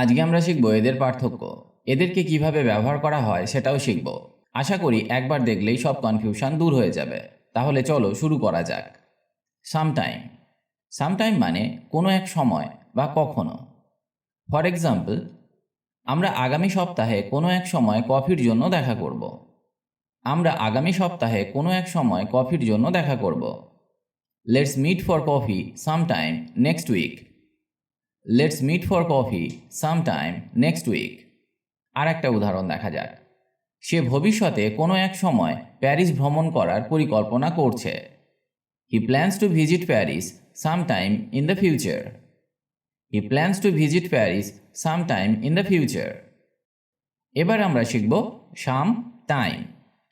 আজকে আমরা শিখব এদের পার্থক্য। এদেরকে কীভাবে ব্যবহার করা হয় সেটাও শিখব। আশা করি একবার দেখলেই সব কনফিউশন দূর হয়ে যাবে। তাহলে চলো শুরু করা যাক। সামটাইম সামটাইম মানে কোনো এক সময় বা কখনো। ফর এক্সাম্পল আমরা আগামী সপ্তাহে কোনো এক সময় কফির জন্য দেখা করব। আমরা আগামী সপ্তাহে কোনো এক সময় কফির জন্য দেখা করব। Let's meet for coffee sometime next week let's meet for coffee sometime next week আর একটা উদাহরণ দেখা যাক। সে ভবিষ্যতে কোনো এক সময় প্যারিস ভ্রমণ করার পরিকল্পনা করছে। He plans to visit Paris sometime in the future he plans to visit Paris sometime in the future এবার আমরা শিখব সাম টাইম।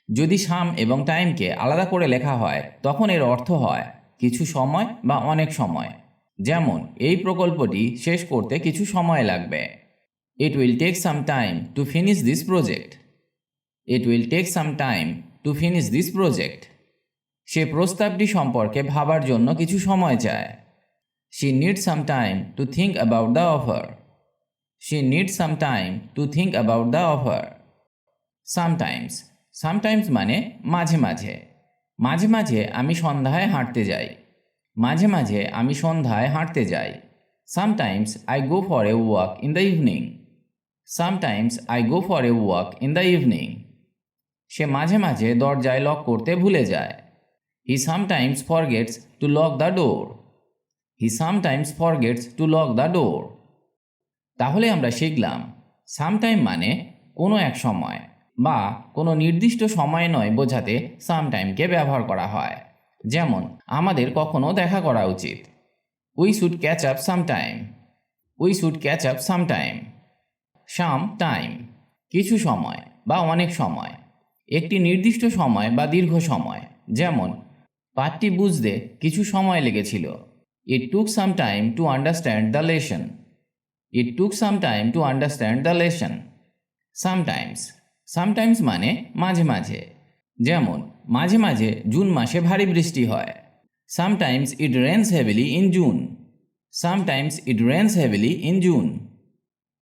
যদি সাম এবং টাইমকে আলাদা করে লেখা হয়, তখন এর অর্থ হয় কিছু সময় বা অনেক সময়। যেমন, এই প্রকল্পটি শেষ করতে কিছু সময় লাগবে। It will take some time to finish this project it will take some time to finish this project সে প্রস্তাবটি সম্পর্কে ভাবার জন্য কিছু সময় চায়। She need some time to think about the offer she need some time to think about the offer sometimes sometimes মানে মাঝে মাঝে। মাঝে মাঝে আমি সন্ধ্যায় হাঁটতে যাই। মাঝে মাঝে আমি সন্ধ্যায় হাঁটতে যাই। Sometimes I go for a walk in the evening sometimes I go for a walk in the evening সে মাঝে মাঝে দরজায় লক করতে ভুলে যায়। He sometimes forgets to lock the door he sometimes forgets to lock the door তাহলে আমরা শিখলাম sometime মানে কোনো এক সময় বা কোনো নির্দিষ্ট সময় নয় বোঝাতে সামটাইমকে ব্যবহার করা হয়। যেমন, আমাদের কখনো দেখা করা উচিত। We should catch up sometime we should catch up sometime some time কিছু সময় বা অনেক সময়। একটি নির্দিষ্ট সময় বা দীর্ঘ সময়। যেমন, পাঠটি বুঝতে কিছু সময় লেগেছিল। It took some time to understand the lesson it took some time to understand the lesson sometimes sometimes মানে মাঝে মাঝে। যেমন, মাঝে মাঝে জুন মাসে ভারী বৃষ্টি হয়। Sometimes it rains heavily in June sometimes it rains heavily in June